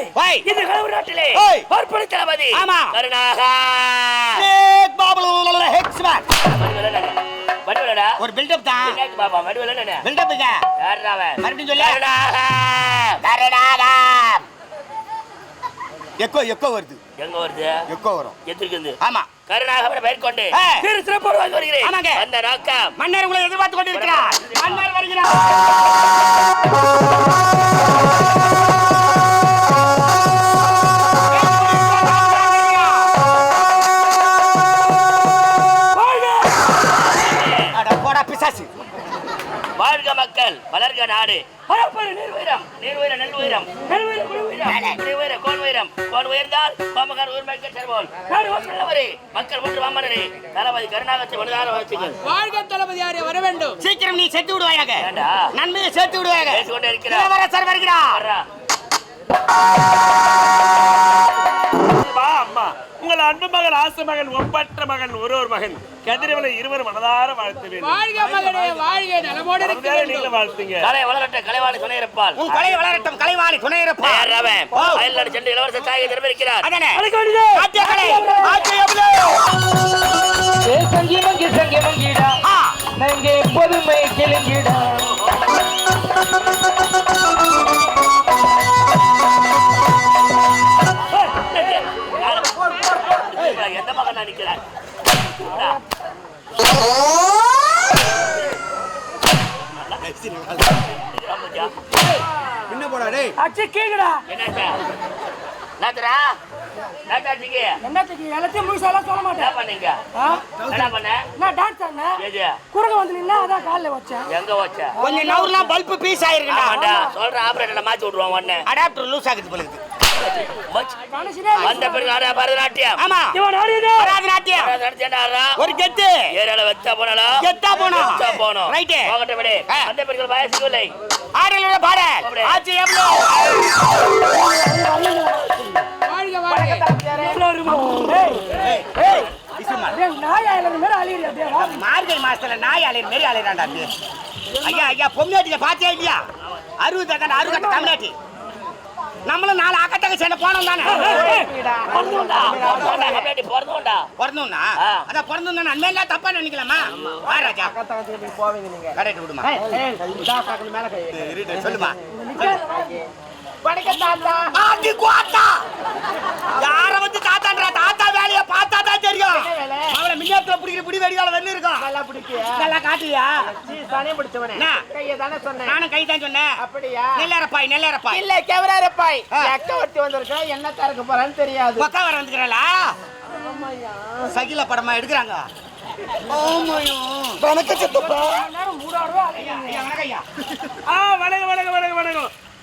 இந்த கலவு நாட்டிலே ஓய். பார்ப்பனை தளபதி. ஆமா. கருணாகா. ஸ்னேக் பாபுல ஹெக்ஸ்மேன் வடிவலடா வடிவலடா ஒரு பில்டப் தான். என்னக்கு பாபா வடிவலடா பில்டப்புங்க யாரா அவன்? மறுபடியும் சொல்லு. கருணாகா. கரடாடா எக்கோ எக்கோ வருது. எங்க வருது? எக்கோ வரும். எதிர்க்குது ஆமா. கருணாகவனை மேற்கொண்டு ஆ. திரு சிறப்போடு வந்து வருகிறேன். ஆமாங்க. அந்த நோக்கம். மன்னர் உங்களை எதிர்பார்த்து கொண்டிருக்கிறார். மன்னர் வருகிறார். நாடு பரப்பரு நீர் உயரம். நீர் உயரம் நெல் உயரம். நெல் உயரம் குடி உயரம். குடி உயரம் கோல் உயரம். கோல் உயர்ந்தால் கோமகார் உயர்மைக்க செல்வோம் நாடு மக்களவரே மக்கள் ஒன்று மாமனரே தளபதி கருணாகத்தை மனதார வச்சுங்கள் வாழ்க தளபதியாரே வர வேண்டும். சீக்கிரம் நீ செத்து விடுவாயாக. நன்மையை சேர்த்து விடுவாயாக. பேசிக் கொண்டே இருக்கிறார் வருகிறார். உங்கள் அன்பு மகன் ஆசை மகன் ஒப்பற்ற மகன் ஒரு ஒரு மகன். கதிரவனை இருவர் மனதார வாழ்த்து வாழ்க மகனே வாழ்க. நலமோடு இருக்க வாழ்த்துங்க. கலை வளரட்ட கலைவாணி துணை இருப்பால் உன் கொலை வளரட்டும் கலைவாணி துணை ஓ. அயல்நாடு சென்று இளவரசர் தாயை திரும்ப இருக்கிறார் அதானே. அழைக்க வேண்டியது. ஆத்திய கலை ஆத்திய எவ்வளோ சங்கி மங்கி சங்கி மங்கிடா. ஆ. நங்கே பொதுமை கிளங்கிடா. நின்னா அதான் காலில் வச்சேன். எங்க வச்ச? கொஞ்சம் நவுர்லாம் பல்பு பீஸ் ஆயிருக்குடா. ஆமாண்டா. சொல்ற ஆபரேட்டர்ல மாத்தி விட்டுருவான் உடனே. அடாப்டர் லூஸ் ஆகுது போல இருக்கு. வந்த பிறகு ஆடுறா பரதநாட்டியம். ஆமா. இவன் ஆடியது பரதநாட்டியம். பரதநாட்டியம் ஆடுறா ஒரு கெத்து. ஏரியால வெச்சா போனாலும் கெத்தா போனோம். வெச்சா போனோம். ரைட்டு. போகட்ட விடு. ஆ. அந்த பிறகு வயசு இல்லை. ஆடலோட பாட அப்படி. ஆச்சு எவ்வளோ? வாழ்க வாழ்க. ஏய், ஏய், இசுமா. டேய், நாயா இல்லாத மாதிரி அழியிறியா டேய், வா. மார்கழி மாசத்துல நாய் அலையிற மாரி அலையிறான்டா. ஐயா ஐயா பொம்னாட்டிய பாத்தியா இல்லையா? அறுபது அறுபது தமிழ்நாட்டி நம்மளும் நாலு அக்கத்தக்க சேர்ந்த போனோம் தானே? பிறந்தோண்டா பிறந்தோம்னா. அதான் பிறந்தோம் தானே அன்மையில தப்பா நினைக்கலாமா? வா ராஜா. கரெக்ட் விடுமா. இருட்டு, சொல்லுமா. ஆத்தி குவாத்தா. யார வந்து தாத்தான்றா? தாத்தா வேலைய பார்த்தா காட்டுவியா என்ன? நானும் கை தான் சொன்னேன். அப்படியா? நெல்லரப்பாய் நெல்லரப்பாய் இல்ல கேவராரப்பாய் ஆ. எக்க ஒட்டி வந்திருக்கா என்ன தரக்கு போறான்னு தெரியாது. பக்கா வர வந்துக்கிறாளா சகில படமா எடுக்கிறாங்க.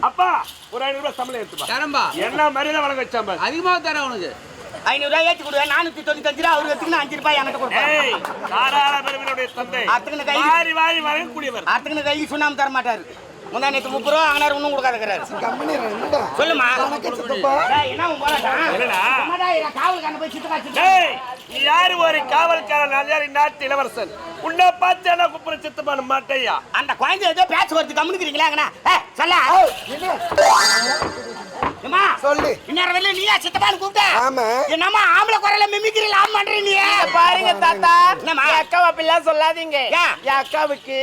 அப்பா ஒரு ஐநூறு ரூபாய் சம்பளம் எடுத்துப்பா. தரம்பா என்ன மரியாதை வச்சான் பாரு. அதிகமாக தரேன் உனக்கு. ஐநூறு ரூபாய் ஏத்தி கொடுவேன் நானூத்தி தொண்ணூத்தஞ்சு ரூபா அவருக்கு எடுத்துக்கின்னு அஞ்சு ரூபாய் என்கிட்ட கொடுப்பேன் தாராள பெருமையுடைய தந்தை. அத்தனை கை வாரி கைக்கு சுண்ணாம தர மாட்டாரு. முந்தா நேத்து முப்பது ரூபா வாங்கினாரு ஒன்றும் கொடுக்காதுக்கிறாரு. சொல்லுமா? டேய், என்ன போய் சித்தப்பா, நீ யாரு ஒரு காவல்காரன் யாரு? நாட்டு இளவரசன். உன்னை பார்த்து என்ன குப்புற சித்தமான மாட்டையா? அந்த குழந்தை ஏதோ பேச்சு வருது சொல்ல. ஏம்மா, சொல்லு இந்நேரம் வரையிலும் நீயா சித்தப்பான்னு கூப்பிட்ட? ஆமா. என்னம்மா ஆம்பளை குரல்ல மிமிக்ரில ஆம்? பாருங்க தாத்தா அக்காவை அப்படிலாம் சொல்லாதீங்க ஏன்? என் அக்காவுக்கு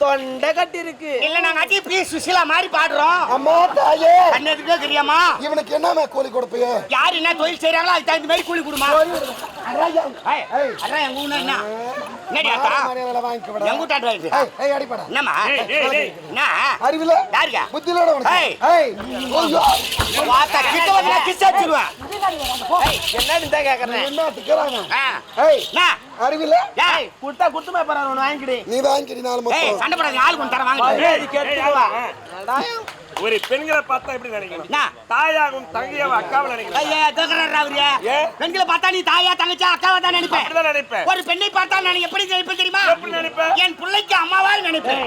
தொண்டை கட்டி இருக்கு இல்ல நாங்க அடி பி சுசிலா மாதிரி பாடுறோம். அம்மா தாயே. கண்ணெதுக்கே தெரியாமா? இவனுக்கு என்னமே கூலி கொடுப்பிய யார் என்ன தொழில் செய்யறாங்களோ அதுக்கு தகுந்த மாதிரி கூலி கொடுமா. அதான் எங்க ஊர்ல என்ன. என்ன? அறிவில? யாருக்கா புத்திலோட கிட்ட வந்து கிஸ் அடிச்சிருவேன். என்னன்னு தான் கேக்குறேன். என்ன திக்கறாங்க. ஏய் என்ன? அறிவில ஏய். குடுத்தா குடுத்து போய் பாரு ஒன்று வாங்கிக்கிடு. நீ வாங்கிக்கிடி நாலு ஏய் சண்டை போடாத ஆள் கொண்டு தர வாங்க. ஏய், ஏய், ஆமா. ஒரு பெண்களை பார்த்தா எப்படி நினைக்கணும் என்ன? தாயாகவும் தங்கையாவும் அக்காவும். ஏன்? பெண்களை பார்த்தா நீ தாயா தங்கச்சி அக்காவா தான் நினைப்பேன். நினைப்பேன். ஒரு பெண்ணை பார்த்தா நான் எப்படி நினைப்பேன் தெரியுமா? எப்படி நினைப்ப? என் பிள்ளைக்கு அம்மாவா நினைப்பேன்.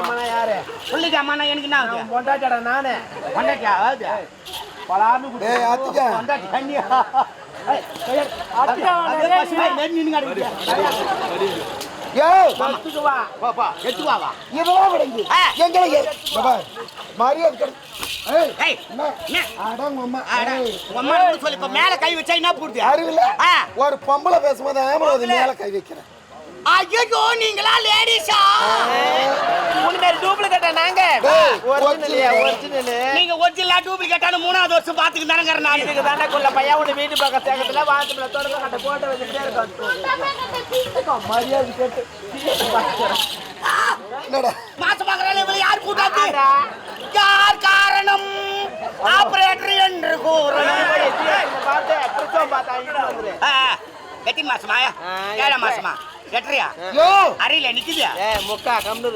அம்மா யாரு? பிள்ளைக்கு அம்மானா எனக்கு என்ன ஆகுது? பொண்டாட்டடா நானு. பொண்டாட்டியா ஆகுது? பலாமி குடி. ஏய் நின்னு வா. போ, போ, எடுத்துக்கு வா, வா. இதெல்லாம் விடுங்க ஆ. எங்களை பாபா மரியாதை கெடு ஏய் ஏய், என்ன? அடங்க அம்மா அம்மா சொல்லு, இப்ப மேல கை வச்சா என்ன போடுது? அறிவில்ல. ஒரு பொம்பளை பேசும்போது ஆம்பளை மேல கை வைக்கிறேன் ஐயோ, நீங்களா லேடிஸா? மூணு பேர் டூப்ளிகேட்டா நாங்க நீங்க ஒரிஜினலா டூப்ளிகேட்டான மூணாவது வருஷம் பாத்துக்கு தானே நான். இதுக்கு தானே குள்ள பையன் உன் வீட்டு பக்கம் தேக்கத்துல வாசத்துல தொடக்க கட்ட போட்டு வச்சுட்டே இருக்கும் மரியாதை கேட்டு என்னடா மாசமாகறால இவளை யார் கூட்டாது யார் காரணம்? ஆபரேட்டர் என்று கூறணும். பார்த்தா எத்தனை மாசமா ஆ, ஏழாம். மாசமா? எட்டரையா யோ! அறையில நிக்குது ஏ முக்கா கம்னு